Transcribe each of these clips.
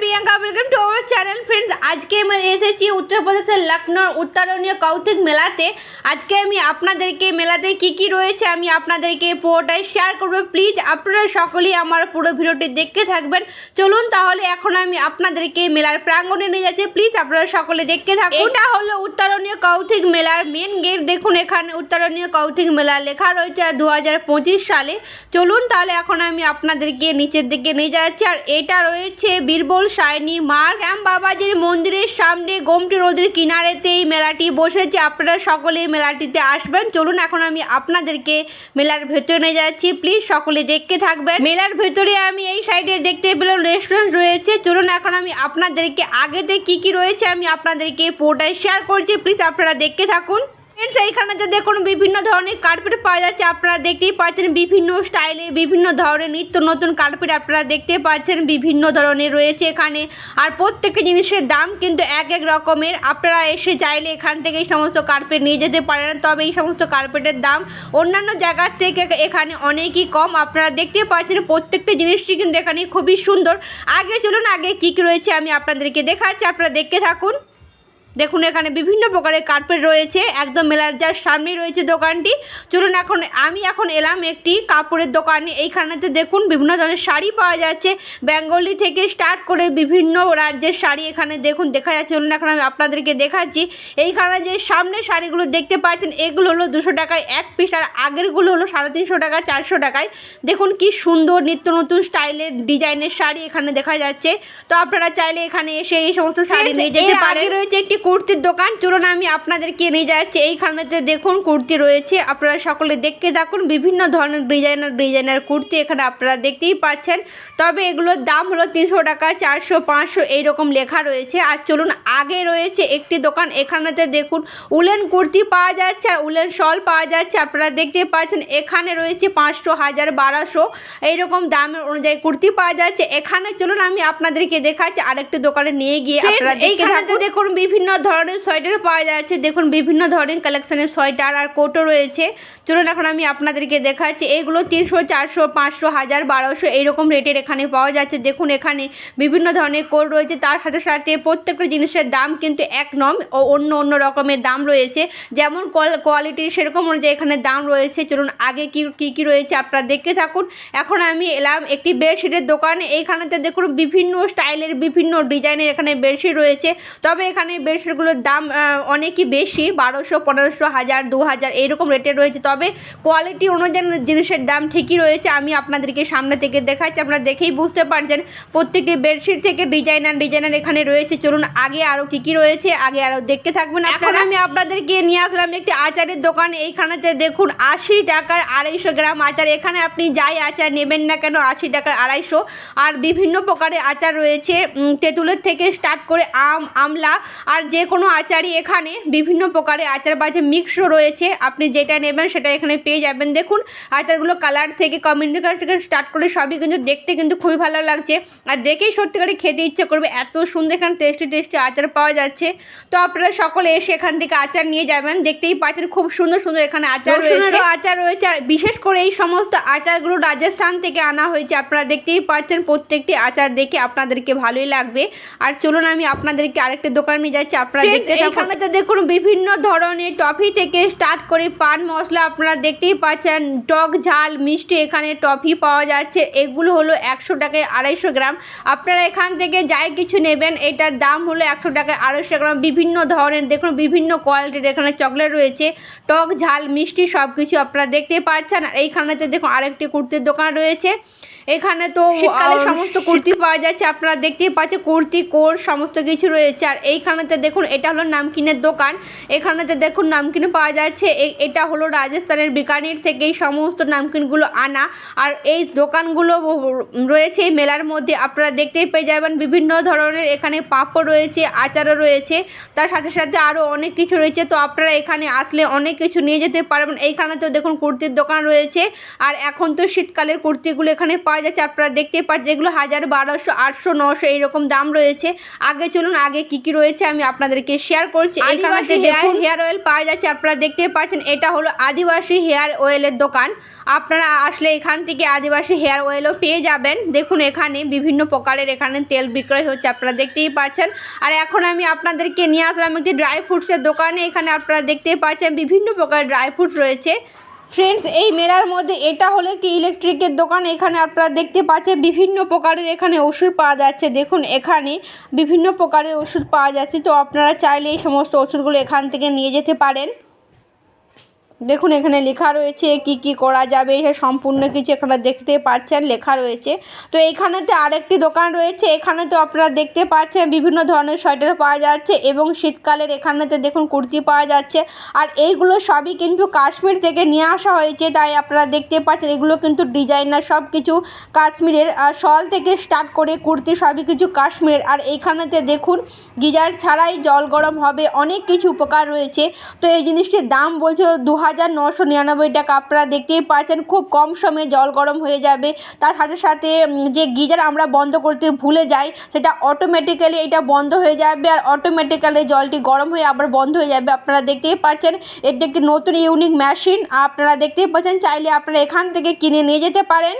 Priyanka welcome to our channel friends আজকে আমি এসেছি উত্তরপ্রদেশের লখনৌর উত্তরণীয় কৌতুক মেলাতে। আজকে আমি আপনাদেরকে মেলাতে কি কি রয়েছে আমি আপনাদেরকে পুরোটাই শেয়ার করব। প্লিজ আপনারা সকলেই আমার পুরো ভিডিওটি দেখতে থাকবেন। চলুন তাহলে এখন আমি আপনাদেরকে মেলার প্রাঙ্গণে নিয়ে যাচ্ছি। প্লিজ আপনারা সকলে দেখতে থাকুন। এটা হলো উত্তরণীয় কৌতুক মেলার মেন গেট দেখুন, এখানে উত্তরণীয় কৌতুক মেলা লেখা রয়েছে দু হাজার পঁচিশ সালে। চলুন তাহলে এখন আমি আপনাদেরকে নিচের দিকে নিয়ে যাচ্ছি। আর এটা রয়েছে বীরবল সায়নি মার শ্যাম বাবাজির মন্দিরের সামনে গোমটি নদীর কিনারেতে এই মেলাটি বসেছে। আপনারা সকলে মেলাটিতে আসবেন। চলুন, এখন আমি আপনাদেরকে মেলার ভেতরে নিয়ে যাচ্ছি। প্লিজ, সকলে দেখতে থাকবেন। মেলার ভেতরে আমি এই সাইডে দেখতে পেলাম রেস্টুরেন্ট রয়েছে। চলুন, এখন আমি আপনাদেরকে আগেতে কি কি রয়েছে আমি আপনাদেরকে পুরোটাই শেয়ার করছি। প্লিজ, আপনারা দেখতে থাকুন। এইখানে যে দেখুন বিভিন্ন ধরনের কার্পেট পাওয়া যাচ্ছে, আপনারা দেখতেই পাচ্ছেন বিভিন্ন স্টাইলে বিভিন্ন ধরনের নিত্য নতুন কার্পেট আপনারা দেখতে পাচ্ছেন, বিভিন্ন ধরনের রয়েছে এখানে। আর প্রত্যেকটা জিনিসের দাম কিন্তু এক এক রকমের। আপনারা এসে চাইলে এখান থেকে এই সমস্ত কার্পেট নিয়ে যেতে পারেন, তবে এই সমস্ত কার্পেটের দাম অন্যান্য জায়গার থেকে এখানে অনেকই কম। আপনারা দেখতে পাচ্ছেন প্রত্যেকটা জিনিসটি কিন্তু এখানে খুবই সুন্দর। আগে চলুন, আগে কী কী রয়েছে আমি আপনাদেরকে দেখাচ্ছি। আপনারা দেখতে থাকুন। দেখুন এখানে বিভিন্ন প্রকারের কার্পেট রয়েছে একদম মেলার যার সামনেই রয়েছে দোকানটি। চলুন এখন আমি এখন এলাম একটি কাপড়ের দোকানে। এইখানেতে দেখুন বিভিন্ন ধরনের শাড়ি পাওয়া যাচ্ছে। বেঙ্গলি থেকে স্টার্ট করে বিভিন্ন রাজ্যের শাড়ি এখানে দেখুন দেখা যাচ্ছে। চলুন এখন আমি আপনাদেরকে দেখাচ্ছি। এইখানে যে সামনে শাড়িগুলো দেখতে পাচ্ছেন এগুলো হলো দুশো টাকায় এক পিস আর আগেরগুলো হলো সাড়ে তিনশো টাকা চারশো টাকায়। দেখুন কি সুন্দর নিত্য নতুন স্টাইলের ডিজাইনের শাড়ি এখানে দেখা যাচ্ছে। তো আপনারা চাইলে এখানে এসে এই সমস্ত শাড়ি নিয়ে যেতে পারে রয়েছে একটি কুর্তির দোকান। চলুন আমি আপনাদেরকে নিয়ে যাচ্ছি। এইখানেতে দেখুন কুর্তি রয়েছে। আপনারা সকলে দেখতে থাকুন। বিভিন্ন ধরনের ডিজাইনার ডিজাইনার কুর্তি এখানে আপনারা দেখতেই পাচ্ছেন। তবে এগুলোর দাম হলো তিনশো টাকা চারশো পাঁচশো এইরকম লেখা রয়েছে। আর চলুন আগে রয়েছে একটি দোকান। এখানেতে দেখুন উলেন কুর্তি পাওয়া যাচ্ছে আর উলেন শল পাওয়া যাচ্ছে। আপনারা দেখতে পাচ্ছেন এখানে রয়েছে পাঁচশো হাজার বারোশো এইরকম দামের অনুযায়ী কুর্তি পাওয়া যাচ্ছে। এখানে চলুন আমি আপনাদেরকে দেখাচ্ছি। আরেকটি দোকানে নিয়ে গিয়ে আপনারা দেখুন বিভিন্ন ধরনের সোয়েটার পাওয়া যাচ্ছে। দেখুন, বিভিন্ন ধরনের কালেকশনের সোয়েটার আর কোটও রয়েছে। চলুন এখন আমি আপনাদেরকে দেখাচ্ছি। এগুলো তিনশো, চারশো, পাঁচশো, হাজার, বারোশো এইরকম রেটের এখানে পাওয়া যাচ্ছে। দেখুন, এখানে বিভিন্ন ধরনের কোট রয়েছে। তার সাথে সাথে প্রত্যেকটা জিনিসের দাম কিন্তু এক নম ও অন্য অন্য রকমের দাম রয়েছে। যেমন কোয়ালিটির সেরকম অনুযায়ী এখানে দাম রয়েছে। চলুন, আগে কি, কী কী রয়েছে আপনারা দেখতে থাকুন। এখন আমি এলাম একটি বেডশিটের দোকানে। এইখানেতে দেখুন, বিভিন্ন স্টাইলের বিভিন্ন ডিজাইনের এখানে বেডশিট রয়েছে। তবে এখানে বেডশিটগুলোর দাম অনেকই বেশি বারোশো পনেরোশো হাজার দু হাজার এইরকম রেটে রয়েছে। তবে কোয়ালিটি অনুযায়ী জিনিসের দাম ঠিকই রয়েছে আমি আপনাদেরকে সামনে থেকে দেখাচ্ছি আপনারা দেখেই বুঝতে পারছেন। প্রত্যেকটি বেডশিট থেকে ডিজাইনার ডিজাইনার এখানে রয়েছে। চলুন আগে আরও কী কী রয়েছে আগে আরও দেখতে থাকবেন এখন আমি আপনাদেরকে নিয়ে আসলাম একটি আচারের দোকান এইখানেতে দেখুন আশি টাকার আড়াইশো গ্রাম আচার। এখানে আপনি যাই আচার নেবেন না কেন আশি টাকার আড়াইশো। আর বিভিন্ন প্রকারের আচার রয়েছে তেঁতুলের থেকে স্টার্ট করে আম আমলা। আর যে কোনো আচারই এখানে বিভিন্ন প্রকারের আচার বাজে মিক্সও রয়েছে আপনি যেটা নেবেন সেটা এখানে পেয়ে যাবেন। দেখুন আচারগুলো কালার থেকে কমিউনিকেশন থেকে স্টার্ট করে সবই কিন্তু দেখতে কিন্তু খুবই ভালো লাগছে। আর দেখেই সত্যিকারে খেতে ইচ্ছে করবে এত সুন্দর এখানে টেস্টি টেস্টি আচার পাওয়া যাচ্ছে। তো আপনারা সকলে এসে এখান থেকে আচার নিয়ে যাবেন। দেখতেই পাচ্ছেন খুব সুন্দর সুন্দর এখানে আচার রয়েছে। আচার রয়েছে আর বিশেষ করে এই সমস্ত আচারগুলো রাজস্থান থেকে আনা হয়েছে। আপনারা দেখতেই পাচ্ছেন প্রত্যেকটি আচার দেখে আপনাদেরকে ভালোই লাগবে। আর চলুন আমি আপনাদেরকে আরেকটা দোকান নিয়ে যাচ্ছি। আপনারা দেখতে এখানেতে দেখুন বিভিন্ন ধরনের টফি থেকে স্টার্ট করে পান মশলা আপনারা দেখতেই পাচ্ছেন। টক ঝাল মিষ্টি এখানে টফি পাওয়া যাচ্ছে। এগুলো হলো একশো টাকায় আড়াইশো গ্রাম। আপনারা এখান থেকে যাই কিছু নেবেন এটার দাম হলো একশো টাকায় আড়াইশো গ্রাম। বিভিন্ন ধরনের দেখুন বিভিন্ন কোয়ালিটির এখানে চকলেট রয়েছে। টক ঝাল মিষ্টি সব কিছু আপনারা দেখতে পাচ্ছেন। আর এইখানেতে দেখুন আরেকটি কুর্তির দোকান রয়েছে। এখানে তো শীতকালে সমস্ত কুর্তি পাওয়া যাচ্ছে আপনারা দেখতেই পাচ্ছেন। কুর্তি কোট সমস্ত কিছু রয়েছে। আর এইখানেতে দেখুন, এটা হলো নামকিনের দোকান। এখানেতে দেখুন নামকিন পাওয়া যাচ্ছে এটা হলো রাজস্থানের বিকানির থেকে এই সমস্ত নামকিনগুলো আনা। আর এই দোকানগুলো রয়েছে এই মেলার মধ্যে। আপনারা দেখতেই পেয়ে যাবেন বিভিন্ন ধরনের এখানে পাপড় রয়েছে, আচারও রয়েছে। তার সাথে সাথে আরও অনেক কিছু রয়েছে। তো আপনারা এখানে আসলে অনেক কিছু নিয়ে যেতে পারবেন। এইখানে তো দেখুন কুর্তির দোকান রয়েছে। আর এখন তো শীতকালের কুর্তিগুলো এখানে পাওয়া যাচ্ছে। আপনারা দেখতে পাচ্ছেন যেগুলো হাজার বারোশো, আটশো, নশো এইরকম দাম রয়েছে। আগে চলুন, আগে কী কী রয়েছে আমি আপনাদেরকে শেয়ার করছি। দেখুন। হেয়ার অয়েল পাওয়া যাচ্ছে আপনারা দেখতে পাচ্ছেন এটা হলো আদিবাসী হেয়ার অয়েলের দোকান। আপনারা আসলে এখান থেকে আদিবাসী হেয়ার অয়েলও পেয়ে যাবেন। দেখুন এখানে বিভিন্ন প্রকারের এখানে তেল বিক্রয় হচ্ছে আপনারা দেখতেই পাচ্ছেন। আর এখন আমি আপনাদেরকে নিয়ে আসলাম একটি ড্রাই ফ্রুটসের দোকানে। এখানে আপনারা দেখতেই পাচ্ছেন বিভিন্ন প্রকার ড্রাই ফ্রুটস রয়েছে। ফ্রেন্ডস এই মেলার মধ্যে এটা হলো কি ইলেকট্রিকের দোকান। এখানে আপনারা দেখতে পাচ্ছেন বিভিন্ন প্রকারের এখানে ওষুধ পাওয়া যাচ্ছে। দেখুন, এখানে বিভিন্ন প্রকারের ওষুধ পাওয়া যাচ্ছে। তো আপনারা চাইলে এই সমস্ত ওষুধগুলো এখান থেকে নিয়ে যেতে পারেন। দেখুন, এখানে লেখা রয়েছে কি কি করা যাবে এটা সম্পূর্ণ কিছু এখানে দেখতে পাচ্ছেন, লেখা রয়েছে। তো এইখানেতে আরেকটি দোকান রয়েছে এখানে তো আপনারা দেখতে পাচ্ছেন বিভিন্ন ধরনের সোয়েটার পাওয়া যাচ্ছে এবং শীতকালের এখানেতে দেখুন কুর্তি পাওয়া যাচ্ছে। আর এইগুলো সবই কিন্তু কাশ্মীর থেকে নিয়ে আসা হয়েছে, তাই আপনারা দেখতে পাচ্ছেন এগুলো কিন্তু ডিজাইনার সব কিছু কাশ্মীরের শল থেকে স্টার্ট করে কুর্তি সবই কিছু কাশ্মীরের। আর এইখানেতে দেখুন, গিজার ছাড়াই জল গরম হবে, অনেক কিছু উপকার রয়েছে। তো এই জিনিসটির দাম বলছে দু হাজার নশো নিরানব্বই টাকা আপনারা দেখতেই পাচ্ছেন, খুব কম সময়ে জল গরম হয়ে যাবে। তার সাথে সাথে যে গিজার আমরা বন্ধ করতে ভুলে যাই, সেটা অটোমেটিক্যালি এটা বন্ধ হয়ে যাবে আর অটোমেটিক্যালি জলটি গরম হয়ে আবার বন্ধ হয়ে যাবে। আপনারা দেখতেই পাচ্ছেন, এটি একটি নতুন ইউনিক মেশিন আপনারা দেখতেই পাচ্ছেন, চাইলে আপনারা এখান থেকে কিনে নিয়ে যেতে পারেন।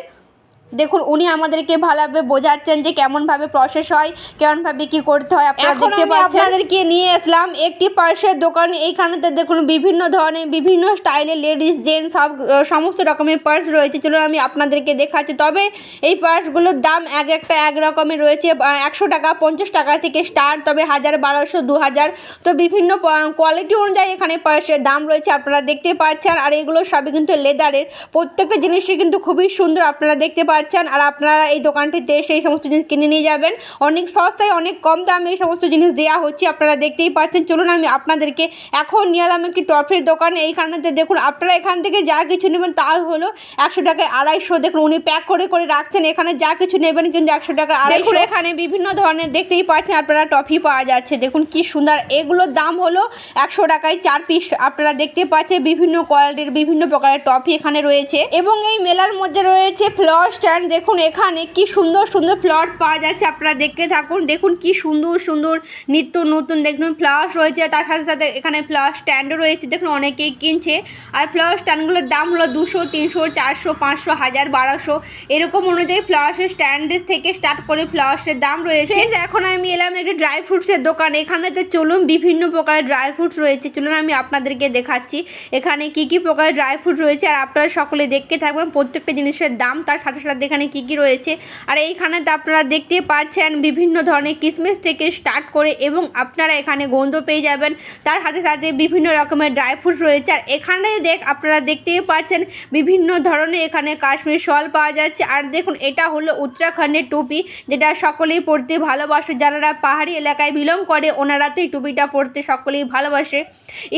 দেখুন উনি আমাদেরকে ভালোভাবে বোঝাচ্ছেন যে কেমনভাবে প্রসেস হয় কেমনভাবে কি করতে হয়। আপনারা দেখতে পাচ্ছেন আপনাদের আপনাদেরকে নিয়ে আসলাম একটি পার্সের দোকান। এইখানেতে দেখুন বিভিন্ন ধরনের বিভিন্ন স্টাইলের লেডিস জেন্টস সব সমস্ত রকমের পার্স রয়েছে। চলুন আমি আপনাদেরকে দেখাচ্ছি। তবে এই পার্সগুলোর দাম এক একটা এক রকমের রয়েছে। একশো টাকা পঞ্চাশ টাকা থেকে স্টার্ট তবে হাজার বারোশো দু হাজার। তো বিভিন্ন কোয়ালিটি অনুযায়ী এখানে পার্সের দাম রয়েছে আপনারা দেখতে পাচ্ছেন। আর এগুলো সবই কিন্তু লেদারের প্রত্যেকটা জিনিসই কিন্তু খুবই সুন্দর আপনারা দেখতে পাচ্ছেন। আর আপনারা এই দোকানটিতে এসে এই সমস্ত জিনিস কিনে নিয়ে যাবেন। অনেক সস্তায় অনেক কম দামে এই সমস্ত জিনিস দেওয়া হচ্ছে আপনারা দেখতেই পাচ্ছেন। চলুন আমি আপনাদেরকে এখন নিয়ে এলাম একটি টফির দোকান। এইখানেতে দেখুন আপনারা এখান থেকে যা কিছু নেবেন তা হলো একশো টাকায় আড়াইশো। দেখুন উনি প্যাক করে করে রাখছেন। এখানে যা কিছু নেবেন কিন্তু একশো টাকা আড়াইশো। এখানে বিভিন্ন ধরনের দেখতেই পাচ্ছেন আপনারা টফি পাওয়া যাচ্ছে। দেখুন কি সুন্দর। এগুলোর দাম হলো একশো টাকায় চার পিস। আপনারা দেখতে পাচ্ছেন বিভিন্ন কোয়ালিটির বিভিন্ন প্রকারের টফি এখানে রয়েছে। এবং এই মেলার মধ্যে রয়েছে ফ্লাওয়ার স্ট্যান্ড দেখুন এখানে কি সুন্দর সুন্দর ফ্লাওয়ার পাওয়া যাচ্ছে। আপনারা দেখতে থাকুন। দেখুন কি সুন্দর সুন্দর নিত্য নতুন দেখুন ফ্লাওয়ার রয়েছে। তার সাথে সাথে এখানে ফ্লাওয়ার স্ট্যান্ডও রয়েছে। দেখুন অনেকেই কিনছে। আর ফ্লাওয়ার স্ট্যান্ডগুলোর দাম হলো দুশো, তিনশো, চারশো, পাঁচশো, হাজার, বারোশো। এরকম অনুযায়ী ফ্লাওয়ার্সের স্ট্যান্ডের থেকে স্টার্ট করে ফ্লাওয়ার্সের দাম রয়েছে। এখন আমি এলাম একটি ড্রাই ফ্রুটসের দোকান। এখানে তো চলুন বিভিন্ন প্রকারের ড্রাই ফ্রুটস রয়েছে। চলুন আমি আপনাদেরকে দেখাচ্ছি। এখানে কি কি প্রকারের ড্রাই ফ্রুট রয়েছে? আর আপনারা সকলে দেখতে থাকবেন প্রত্যেকটা জিনিসের দাম। তার সাথে সাথে এখানে কি কি রয়েছে? আর এইখানে তো আপনারা দেখতে পাচ্ছেন বিভিন্ন ধরনের কিসমিস থেকে স্টার্ট করে এবং আপনারা এখানে গন্ধ পেয়ে যাবেন। তার সাথে সাথে বিভিন্ন রকমের ড্রাই ফ্রুট রয়েছে। আর এখানে দেখ, আপনারা দেখতেই পাচ্ছেন বিভিন্ন ধরনের এখানে কাশ্মীর শল পাওয়া যাচ্ছে। আর দেখুন, এটা হলো উত্তরাখণ্ডের টুপি, যেটা সকলেই পড়তে ভালোবাসে। যারা পাহাড়ি এলাকায় বিলং করে, ওনারা তো এই টুপিটা পড়তে সকলেই ভালোবাসে।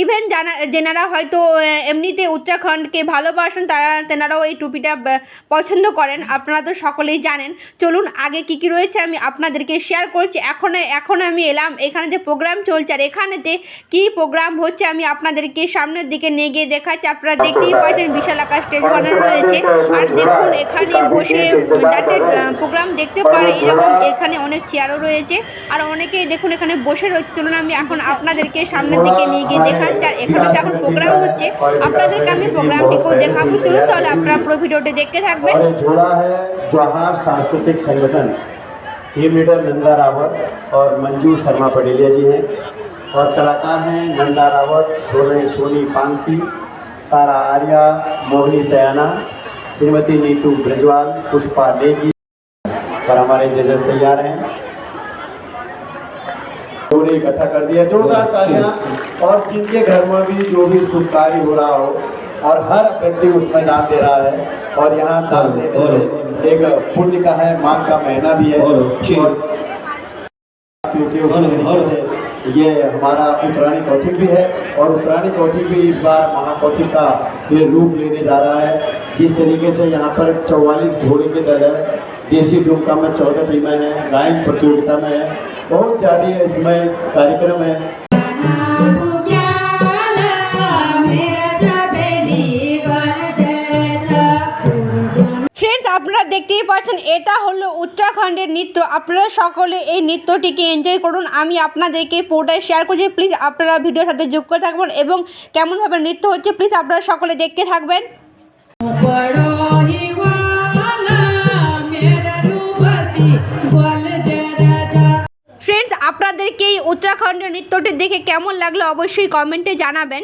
ইভেন জানা যেনারা হয়তো এমনিতে উত্তরাখণ্ডকে ভালোবাসেন, তারা, তেনারাও এই টুপিটা পছন্দ করেন। আপনারা তো সকলেই জানেন। চলুন আগে কি কি রয়েছে আমি আপনাদেরকে শেয়ার করছি। এখন এখন আমি এলাম। এখানে যে প্রোগ্রাম চলছে আর এখানেতে কী প্রোগ্রাম হচ্ছে আমি আপনাদেরকে সামনের দিকে নিয়ে গিয়ে দেখাচ্ছি। আপনারা দেখতেই পাচ্ছেন বিশাল আকার স্টেজ বানানো রয়েছে। আর দেখুন এখানে বসে যাতে প্রোগ্রাম দেখতে পারে এরকম এখানে অনেক চেয়ারও রয়েছে। আর অনেকেই দেখুন এখানে বসে রয়েছে। চলুন আমি এখন আপনাদেরকে সামনের দিকে নিয়ে গিয়ে দেখাচ্ছি। আর এখানে তো এখন প্রোগ্রাম হচ্ছে। আপনাদেরকে আমি প্রোগ্রামটিকেও দেখাবো। চলুন তাহলে আপনারা পুরো ভিডিওটি দেখতে থাকবেন। है जवाहर सांस्कृतिक संगठन। टीम लीडर नंदा रावत और मंजू शर्मा पटेलिया जी हैं। और कलाकार हैं नंदा रावत, सोनी सोनी पांकी, तारा आर्या, मोहिनी सयाना, श्रीमती नीतू ब्रजवाल, पुष्पा नेगी। और हमारे जजेस तैयार हैं। जोड़े इकट्ठा कर दिया। जोरदार तालियाँ। और जिनके घर में भी जो भी शुभ हो रहा हो और हर व्यक्ति उसमें दान दे रहा है। और यहाँ दान देने से एक पुण्य का है माँ का महीना भी है। और क्योंकि ये हमारा उत्तरायणी कौथिक भी है और उत्तरायणी कौथिक भी इस बार महाकौथिक का ये रूप लेने जा रहा है। जिस तरीके से यहाँ पर चौवालीस घोड़े के दल है देसी डुमका में चौदह टीमें हैं गायन प्रतियोगिता में है। बहुत ज़्यादा इसमें कार्यक्रम है। দেখতেই পাচ্ছেন এটা হলো উত্তরাখণ্ডের নৃত্য। আপনারা সকলে এই নৃত্যটিকে এনজয় করুন। আমি আপনাদেরকে পুরোটাই শেয়ার করছি। প্লিজ আপনারা ভিডিওর সাথে যুক্ত থাকবেন এবং কেমনভাবে নৃত্য হচ্ছে প্লিজ আপনারা সকলে দেখতে থাকবেন। ফ্রেন্ডস আপনাদেরকে এই উত্তরাখণ্ডের নৃত্যটি দেখে কেমন লাগল অবশ্যই কমেন্টে জানাবেন।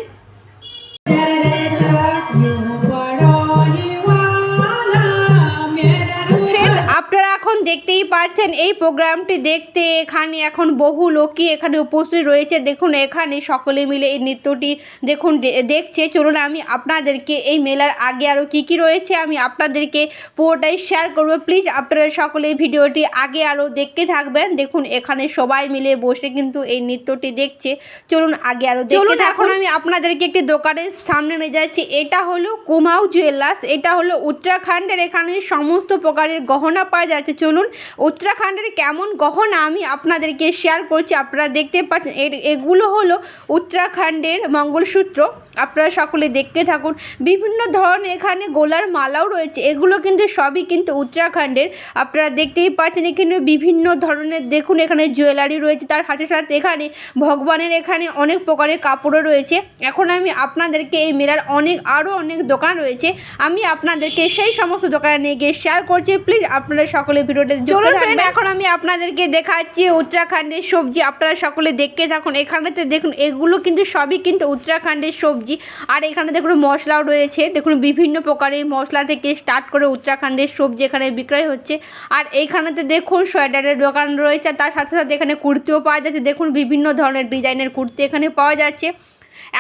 এখন দেখতেই পাচ্ছেন এই প্রোগ্রামটি দেখতে এখানে এখন বহু লোকই এখানে উপস্থিত রয়েছে। দেখুন এখানে সকলে মিলে এই নৃত্যটি দেখুন দেখছে। চলুন আমি আপনাদেরকে এই মেলার আগে আরও কী কী রয়েছে আমি আপনাদেরকে পুরোটাই শেয়ার করব। প্লিজ আপনারা সকলে ভিডিওটি আগে আরও দেখতে থাকবেন। দেখুন এখানে সবাই মিলে বসে কিন্তু এই নৃত্যটি দেখছে। চলুন আগে আরও চলুন এখন আমি আপনাদেরকে একটি দোকানের সামনে নিয়ে যাচ্ছি। এটা হলো কুমাউ জুয়েলার্স এটা হলো উত্তরাখণ্ডের এখানে সমস্ত প্রকারের গহনা পাওয়া যাচ্ছে। চলুন, উত্তরাখণ্ডের কেমন গহনা আমি আপনাদেরকে শেয়ার করছি, আপনারা দেখতে পাচ্ছেন এগুলো হলো উত্তরাখণ্ডের মঙ্গলসূত্র। আপনারা সকলে দেখতে থাকুন। বিভিন্ন ধরনের এখানে গোলার মালাও রয়েছে। এগুলো কিন্তু সবই কিন্তু উত্তরাখণ্ডের। আপনারা দেখতেই পাচ্ছেন এখানে বিভিন্ন ধরনের দেখুন এখানে জুয়েলারি রয়েছে। তার সাথে সাথে এখানে ভগবানের এখানে অনেক প্রকারের কাপড়ও রয়েছে। এখন আমি আপনাদেরকে এই মেলার অনেক আরও অনেক দোকান রয়েছে। আমি আপনাদেরকে সেই সমস্ত দোকানে নিয়ে গিয়ে শেয়ার করছি। প্লিজ আপনারা সকলে ভিডিওটা চলুন friend, এখন আমি আপনাদেরকে দেখাচ্ছি উত্তরাখণ্ডের সবজি। আপনারা সকলে দেখতে থাকুন। এখানেতে দেখুন এগুলো কিন্তু সবই কিন্তু উত্তরাখণ্ডের সবজি। আর এখানে দেখুন মশলাও রয়েছে। দেখুন বিভিন্ন প্রকারের মশলা থেকে স্টার্ট করে উত্তরাখণ্ডের সবজি এখানে বিক্রয় হচ্ছে। আর এইখানেতে দেখুন সোয়েটারের দোকান রয়েছে। তার সাথে সাথে এখানে কুর্তিও পাওয়া যাচ্ছে। দেখুন বিভিন্ন ধরনের ডিজাইনের কুর্তি এখানে পাওয়া যাচ্ছে।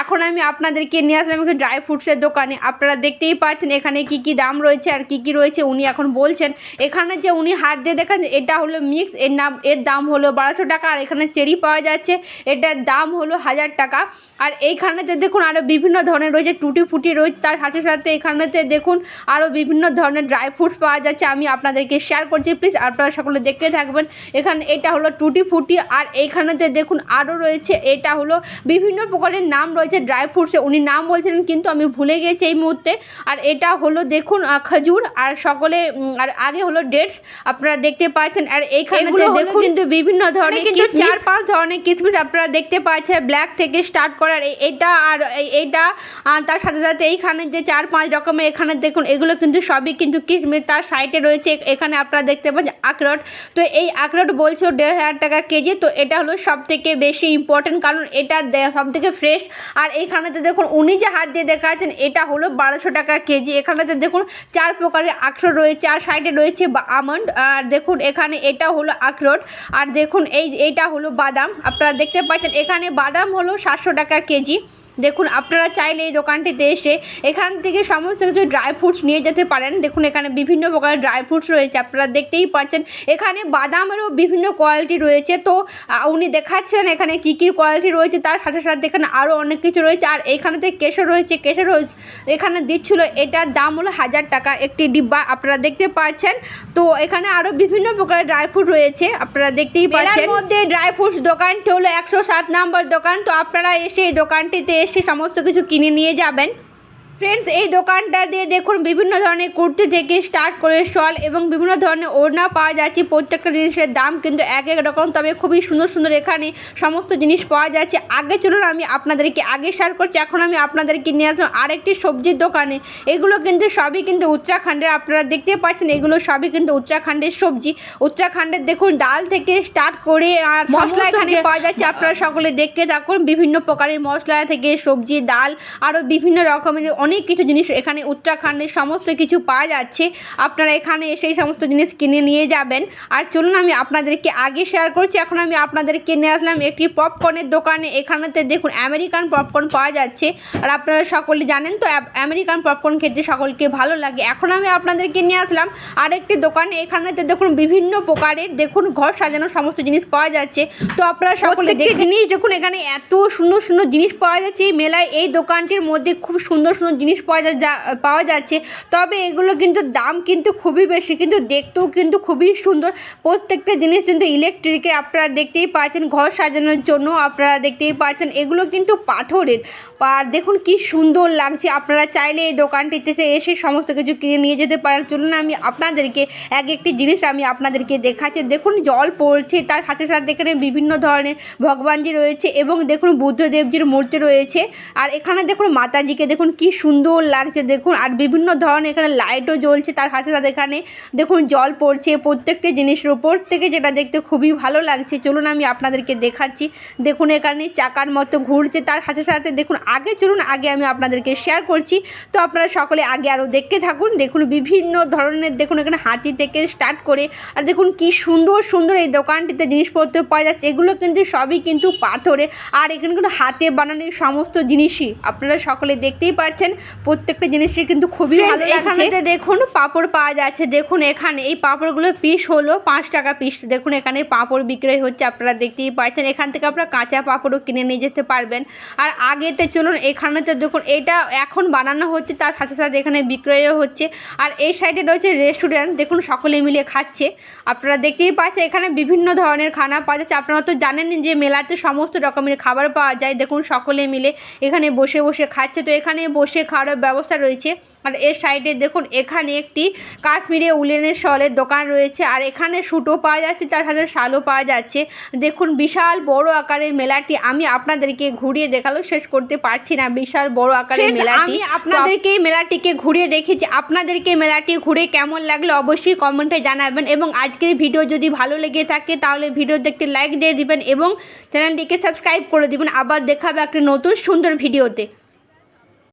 এখন আমি আপনাদেরকে নিয়ে আসলাম একটু ড্রাই ফ্রুটসের দোকানে। আপনারা দেখতেই পাচ্ছেন এখানে কি কি দাম রয়েছে আর কি কি রয়েছে, উনি এখন বলছেন। এখানে যে উনি হাত দিয়ে দেখান, এটা হলো মিক্স এর নাম, এর দাম হলো বারোশো টাকা আর এখানে চেরি পাওয়া যাচ্ছে, এটার দাম হলো হাজার টাকা। আর এইখানেতে দেখুন আরও বিভিন্ন ধরনের রয়েছে, টুটি ফুটি রয়েছে, তার সাথে সাথে এখানেতে দেখুন আরও বিভিন্ন ধরনের ড্রাই ফ্রুটস পাওয়া যাচ্ছে, আমি আপনাদেরকে শেয়ার করছি প্লিজ আপনারা সকলে দেখতে থাকবেন। এখানে এটা হলো টুটি ফুটি, আর এইখানেতে দেখুন আরও রয়েছে, এটা হলো বিভিন্ন প্রকারের নাম রয়েছে ড্রাই ফ্রুটসে উনি নাম বলছিলেন কিন্তু আমি ভুলে গেছি এই মুহূর্তে। আর এটা হলো দেখুন খেজুর আর সকলে আর আগে হলো ডেটস আপনারা দেখতে পাচ্ছেন। আর এইখানে দেখুন কিন্তু বিভিন্ন ধরনের কিন্তু চার পাঁচ ধরনের কিসমিস আপনারা দেখতে পাচ্ছেন ব্ল্যাক থেকে স্টার্ট করার এটা আর এইটা তার সাথে সাথে এইখানে যে চার পাঁচ রকমের এখানে দেখুন এগুলো কিন্তু সবই কিন্তু কিসমিস তার সাইডে রয়েছে এখানে আপনারা দেখতে পাচ্ছেন আখরোট। তো এই আখরোট বলছে দেড় হাজার টাকা কেজি তো এটা হলো সব থেকে বেশি ইম্পর্টেন্ট কারণ এটা সব থেকে ফ্রেশ আর এইখানেতে দেখুন উনি যে হাত দিয়ে দেখাচ্ছেন, এটা হলো বারোশো টাকা কেজি। এখানেতে দেখুন চার প্রকারের আখরোট রয়েছে আর সাইডে রয়েছে আমন্ড, আর দেখুন এখানে এটা হলো আখরোট, আর দেখুন এই এটা হলো বাদাম। আপনারা দেখতে পাচ্ছেন, এখানে বাদাম হলো সাতশো টাকা কেজি। দেখুন আপনারা চাইলে এই দোকানটিতে এসে এখান থেকে সমস্ত কিছু ড্রাই ফ্রুটস নিয়ে যেতে পারেন। দেখুন এখানে বিভিন্ন প্রকারের ড্রাই ফ্রুটস রয়েছে আপনারা দেখতেই পাচ্ছেন। এখানে বাদামেরও বিভিন্ন কোয়ালিটি রয়েছে। তো উনি দেখাচ্ছিলেন এখানে কী কী কোয়ালিটি রয়েছে তার সাথে সাথে এখানে আরও অনেক কিছু রয়েছে। আর এখানেতে কেশর রয়েছে কেশর রয়েছে- এখানে দিচ্ছিল এটার দাম হলো হাজার টাকা একটি ডিব্বা আপনারা দেখতে পাচ্ছেন। তো এখানে আরও বিভিন্ন প্রকারের ড্রাই ফ্রুট রয়েছে আপনারা দেখতেই পাচ্ছেন। মধ্যে ড্রাই ফ্রুটস দোকানটি হলো একশো সাত নম্বর দোকান। তো আপনারা এসে এই দোকানটিতে এসে সমস্ত কিছু কিনে নিয়ে যাবেন। ফ্রেন্ডস এই দোকানটা দিয়ে দেখুন বিভিন্ন ধরনের কুর্তি থেকে স্টার্ট করে শল এবং বিভিন্ন ধরনের ওড়না পাওয়া যাচ্ছে। প্রত্যেকটা জিনিসের দাম কিন্তু এক এক রকম তবে খুবই সুন্দর সুন্দর এখানে সমস্ত জিনিস পাওয়া যাচ্ছে। আগে চলুন আমি আপনাদেরকে আগে শেয়ার করছি। এখন আমি আপনাদেরকে নিয়ে আসলাম আরেকটি সবজির দোকানে। এগুলো কিন্তু সবই কিন্তু উত্তরাখণ্ডের আপনারা দেখতে পাচ্ছেন এগুলো সবই কিন্তু উত্তরাখণ্ডের সবজি। উত্তরাখণ্ডের দেখুন ডাল থেকে স্টার্ট করে আর মশলা এখানে পাওয়া যাচ্ছে। আপনারা সকলে দেখতে থাকুন বিভিন্ন প্রকারের মশলা থেকে সবজি ডাল আরও বিভিন্ন রকমের অনেক কিছু জিনিস এখানে উত্তরাখণ্ডের সমস্ত কিছু পাওয়া যাচ্ছে। আপনারা এখানে এসে সমস্ত জিনিস কিনে নিয়ে যাবেন। আর চলুন আমি আপনাদেরকে আগে শেয়ার করছি। এখন আমি আপনাদেরকে নিয়ে আসলাম একটি পপকর্নের দোকানে। এখানেতে দেখুন আমেরিকান পপকর্ন পাওয়া যাচ্ছে। আর আপনারা সকলে জানেন তো আমেরিকান পপকর্ন খেতে সকলকে ভালো লাগে। এখন আমি আপনাদেরকে নিয়ে আসলাম আরেকটি দোকানে। এখানেতে দেখুন বিভিন্ন প্রকারের দেখুন ঘর সাজানোর সমস্ত জিনিস পাওয়া যাচ্ছে। তো আপনারা সকলে জিনিস দেখুন এখানে এত সুন্দর সুন্দর জিনিস পাওয়া যাচ্ছে। এই মেলায় এই দোকানটির মধ্যে খুব সুন্দর সুন্দর জিনিস পাওয়া যা পাওয়া যাচ্ছে, তবে এগুলো কিন্তু দাম কিন্তু খুবই বেশি, কিন্তু দেখতেও কিন্তু খুবই সুন্দর। প্রত্যেকটা জিনিস কিন্তু ইলেকট্রিকের আপনারা দেখতেই পাচ্ছেন, ঘর সাজানোর জন্য আপনারা দেখতেই পাচ্ছেন, এগুলো কিন্তু পাথরের। আর দেখুন কি সুন্দর লাগছে, আপনারা চাইলে এই দোকানটিতে এসে সমস্ত কিছু কিনে নিয়ে যেতে পারেন। চলুন আমি আপনাদেরকে এক একটি জিনিস আমি আপনাদেরকে দেখাচ্ছি। দেখুন জল পড়ছে, তার সাথে সাথে এখানে বিভিন্ন ধরনের ভগবানজি রয়েছে এবং দেখুন বুদ্ধদেবজির মূর্তি রয়েছে। আর এখানে দেখুন মাতাজিকে দেখুন কি সুন্দর লাগছে, দেখুন। আর বিভিন্ন ধরনের এখানে লাইটও জ্বলছে, তার সাথে সাথে এখানে, দেখুন, জল পড়ছে প্রত্যেকটি জিনিসের উপর। থেকে যেটা দেখতে খুবই ভালো লাগছে। চলুন আমি আপনাদেরকে দেখাচ্ছি। দেখুন, এখানে চাকার মতো ঘুরছে, তার সাথে সাথে, দেখুন, আগে, চলুন, আগে আমি আপনাদেরকে শেয়ার করছি। তো আপনারা সকলে আগে আরও দেখতে থাকুন। দেখুন, বিভিন্ন ধরনের, দেখুন, এখানে হাতি থেকে স্টার্ট করে, আর দেখুন, কি সুন্দর সুন্দর এই দোকানটিতে জিনিসপত্র পাওয়া যাচ্ছে। এগুলো কিন্তু সবই কিন্তু পাথরে। আর এখানে কিন্তু হাতে বানানো সমস্ত জিনিসই। আপনারা সকলে দেখতেই পাচ্ছেন। প্রত্যেকটা জিনিসই কিন্তু খুবই ভালো লাগছে। দেখুন পাঁপড় পাওয়া যাচ্ছে। দেখুন এখানে এই পাঁপড়গুলো পিস হলো পাঁচ টাকা পিস দেখুন এখানে পাঁপড় বিক্রয় হচ্ছে আপনারা দেখতেই পাচ্ছেন। এখান থেকে আপনারা কাঁচা পাঁপড়ও কিনে নিয়ে যেতে পারবেন। আর আগেতে চলুন এখানেতে দেখুন এটা এখন বানানো হচ্ছে তার সাথে সাথে এখানে বিক্রয়ও হচ্ছে। আর এই সাইডে রয়েছে রেস্টুরেন্ট দেখুন সকলে মিলে খাচ্ছে। আপনারা দেখতেই পাচ্ছেন এখানে বিভিন্ন ধরনের খানা পাওয়া যাচ্ছে। আপনারা তো জানেন যে মেলাতে সমস্ত রকমের খাবার পাওয়া যায়। দেখুন সকলে মিলে এখানে বসে বসে খাচ্ছে। তো এখানে বসে খাওয়ার ব্যবস্থা রয়েছে। আর এর সাইডে দেখুন এখানে একটি কাশ্মীরে উলেনের শলের দোকান রয়েছে। আর এখানে সুতো পাওয়া যাচ্ছে তার সাথে শালও পাওয়া যাচ্ছে। দেখুন বিশাল বড় আকারের মেলাটি আমি আপনাদেরকে ঘুরিয়ে দেখাল শেষ করতে পারছি না। বিশাল বড় আকারের মেলাটি। আমি আমি আপনাদেরকে এই মেলাটিকে ঘুরিয়ে দেখেছি। আপনাদেরকে মেলাটি ঘুরে কেমন লাগল অবশ্যই কমেন্টে জানাবেন। এবং আজকের ভিডিও যদি ভালো লেগে থাকে তাহলে ভিডিওতে একটি লাইক দিয়ে দিবেন এবং চ্যানেলটিকে সাবস্ক্রাইব করে দিবেন। আবার দেখাবে একটা নতুন সুন্দর ভিডিওতে।